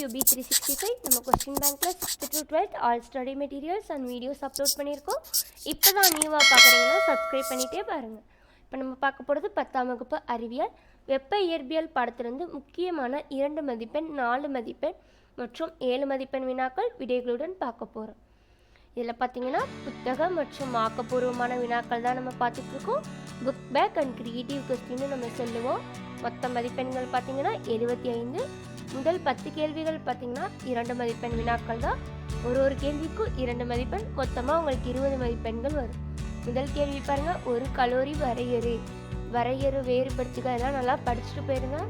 QP three sixty five நம்ம question பேங்க்கில் sixth to twelfth all study materials and videos upload பண்ணியிருக்கோம். இப்போ தான் நியூவாக பார்க்குறீங்கன்னா சப்ஸ்கிரைப் பண்ணிகிட்டே பாருங்கள் இப்போ நம்ம பார்க்க போகிறது பத்தாம் வகுப்பு அறிவியல். வெப்ப இயற்பியல் பாடத்திலிருந்து முக்கியமான இரண்டு மதிப்பெண் நாலு மதிப்பெண் மற்றும் ஏழு மதிப்பெண் வினாக்கள் விடைகளுடன் பார்க்க போகிறோம் இதில் பார்த்தீங்கன்னா புத்தகம் மற்றும் ஆக்கப்பூர்வமான வினாக்கள் தான் நம்ம பார்த்துட்ருக்கோம் புக் பேக் அண்ட் க்ரியேட்டிவ் கொஸ்டின்னு நம்ம சொல்லுவோம். மொத்த மதிப்பெண்கள் பார்த்தீங்கன்னா எழுபத்தி ஐந்து முதல் பத்து கேள்விகள் பார்த்தீங்கன்னா இரண்டு மதிப்பெண் வினாக்கள் தான். ஒரு ஒரு கேள்விக்கும் இரண்டு மதிப்பெண் மொத்தமாக உங்களுக்கு இருபது மதிப்பெண்கள் வரும். முதல் கேள்வி பாருங்கள் ஒரு கலோரி வரையறு. வரையறு வேறுபடுத்துக்க எல்லாம் நல்லா படிச்சுட்டு போயிருங்க.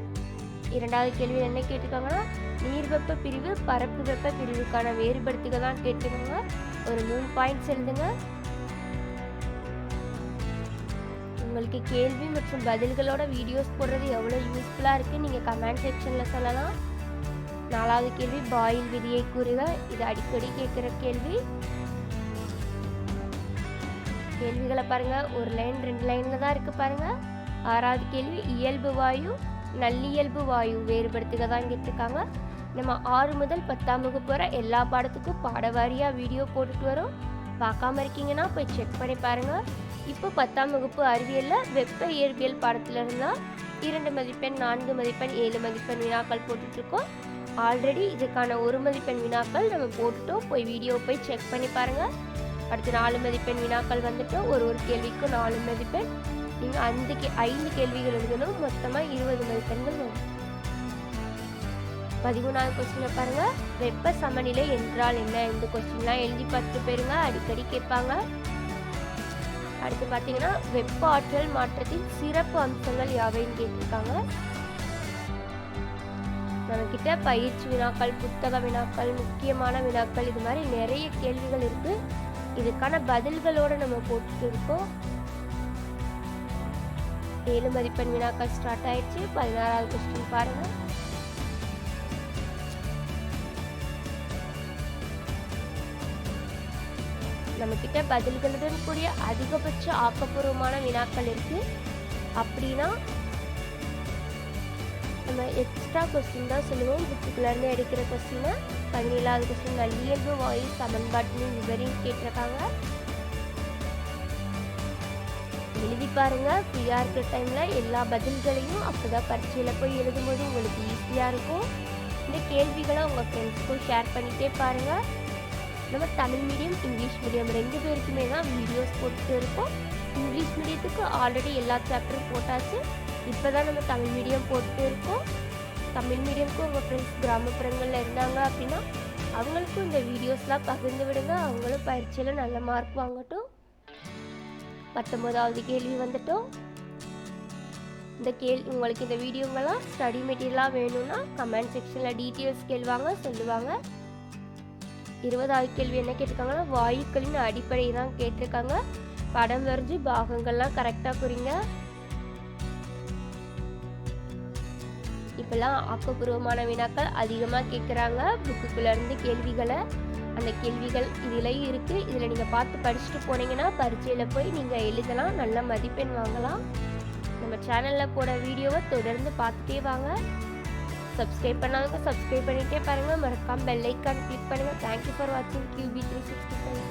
இரண்டாவது கேள்வி என்ன கேட்டிருக்காங்கன்னா நீர் வெப்ப பிரிவு பரப்பு வெப்ப பிரிவுக்கான வேறுபடுத்துக தான் கேட்டிருக்காங்க. ஒரு மூணு பாயிண்ட்ஸ் எழுதுங்க. உங்களுக்கு கேள்வி மற்றும் பதில்களோட வீடியோஸ் போடுறது எவ்வளோ யூஸ்ஃபுல்லாக இருக்குது நீங்கள் கமெண்ட் செக்ஷனில் சொல்லலாம். நாலாவது கேள்வி பாயில் விதியை கூறுக. இது அடிக்கடி கேட்குற கேள்வி. கேள்விகளை பாருங்க. ஒரு லைன் ரெண்டு லைனில் தான் இருக்குது பாருங்க. ஆறாவது கேள்வி இயல்பு வாயு நல்லியல்பு வாயு வேறுபடுத்துக தான் கேட்டிருக்காங்க. நம்ம ஆறு முதல் பத்தாம் வகுப்பு வர எல்லா பாடத்துக்கும் பாடவாரியாக வீடியோ போட்டுட்டு வரோம். பார்க்காம இருக்கீங்கன்னா போய் செக் பண்ணி பாருங்க. இப்போ பத்தாம் வகுப்பு அறிவியலில் வெப்ப இயற்பியல் பாடத்துல இருந்தால் இரண்டு மதிப்பெண் நான்கு மதிப்பெண் ஏழு மதிப்பெண் வினாக்கள் போட்டுட்ருக்கோம் ஆல்ரெடி இதுக்கான ஒரு மதிப்பெண் வினாக்கள் நம்ம போட்டுட்டோம். போய் வீடியோ போய் செக் பண்ணி பாருங்கள் அடுத்து நாலு மதிப்பெண் வினாக்கள் வந்துட்டோம் ஒரு ஒரு கேள்விக்கும் நாலு மதிப்பெண். நீங்கள் அஞ்சு கே ஐந்து கேள்விகள் எழுதணும். மொத்தமாக இருபது மதிப்பெண்கள் வரும். பதிமூணாவது கொஸ்டினை பாருங்க. வெப்ப சமநிலை என்றால் என்ன? இந்த கொஸ்டின்லாம் எழுதி பார்த்துட்டு போயிருங்க. அடிக்கடி கேட்பாங்க. அடுத்து பார்த்தீங்கன்னா வெப்ப ஆற்றல் மாற்றத்தின் சிறப்பு அம்சங்கள் யாவைன்னு கேட்டிருக்காங்க. நம்மக்கிட்ட பயிற்சி வினாக்கள் புத்தக வினாக்கள் முக்கியமான வினாக்கள் இது மாதிரி நிறைய கேள்விகள் இருக்கு. இதுக்கான பதில்களோட நம்ம போட்டுட்டு இருக்கோம். ஏழு மதிப்பெண் வினாக்கள் ஸ்டார்ட் ஆயிடுச்சு. பதினாறாவது கொஸ்டின் பாருங்க. நம்ம கிட்ட பதில்களுடன் கூடிய அதிகபட்ச ஆக்கப்பூர்வமான வினாக்கள் இருக்கு. அப்படின்னா நம்ம எக்ஸ்ட்ரா கொஸ்டின் தான் சொல்லுவோம். புக்குக்குள்ளேருந்து எடுக்கிற கொஸ்டினை பதினேழாவது கொஸ்டின் நல்லியல்பு வாயு சமன்பாட்டின் விவரையும் கேட்டிருக்காங்க. எழுதி பாருங்க. ஃப்ரீயாக இருக்கிற டைமில் எல்லா பதில்களையும் அப்போ தான் பரீட்சையில் போய் எழுதும்போது உங்களுக்கு ஈஸியாக இருக்கும். இந்த கேள்விகளை உங்கள் ஃப்ரெண்ட்ஸுக்கும் ஷேர் பண்ணிகிட்டே பாருங்கள் நம்ம தமிழ் மீடியம் இங்கிலீஷ் மீடியம் ரெண்டு பேருக்குமே தான் வீடியோஸ் போட்டுட்டு இருக்கோம். இங்கிலீஷ் மீடியத்துக்கு ஆல்ரெடி எல்லா சாப்டரும் போட்டாச்சு. இப்போ தான் நம்ம தமிழ் மீடியம் போட்டு இருக்கோம். தமிழ் மீடியம்க்கு உங்கள் ஃப்ரெண்ட்ஸ் கிராமப்புறங்களில் இருந்தாங்க அப்படின்னா அவங்களுக்கும் இந்த வீடியோஸ்லாம் பகிர்ந்து விடுங்க. அவங்களும் பயிற்சியில் நல்ல மார்க் வாங்கட்டும். பத்தொம்போதாவது கேள்வி வந்துட்டோம். இந்த கேள்வி உங்களுக்கு இந்த வீடியோங்கெல்லாம் ஸ்டடி மெட்டீரியலாக வேணும்னா கமெண்ட் செக்ஷனில் டீட்டெயில்ஸ் கேள்வாங்க சொல்லுவாங்க. இருபதாவது கேள்வி என்ன கேட்டிருக்காங்கன்னா வாயுக்களின் அடிப்படை தான் கேட்டிருக்காங்க. படம் வரைஞ்சி பாகங்கள்லாம் கரெக்டாக குறிங்க இப்போல்லாம் ஆக்கப்பூர்வமான வினாக்கள் அதிகமாக கேட்குறாங்க. புக்குக்குள்ளேருந்து கேள்விகளை அந்த கேள்விகள் இதில் இருக்குது இதில் நீங்கள் பார்த்து படிச்சுட்டு போனீங்கன்னா பரீட்சையில் போய் நீங்கள் எழுதலாம். நல்ல மதிப்பெண் வாங்கலாம். நம்ம சேனலில் போட வீடியோவை தொடர்ந்து பார்த்துட்டே வாங்க. சப்ஸ்கிரைப் பண்ணாதவங்க சப்ஸ்கிரைப் பண்ணிகிட்டே பாருங்கள் மறக்காம பெல் ஐக்கான் கிளிக் பண்ணுங்கள் தேங்க்யூ ஃபார் வாட்சிங் கியூபி த்ரீ சிக்ஸ்டி ஃபைவ்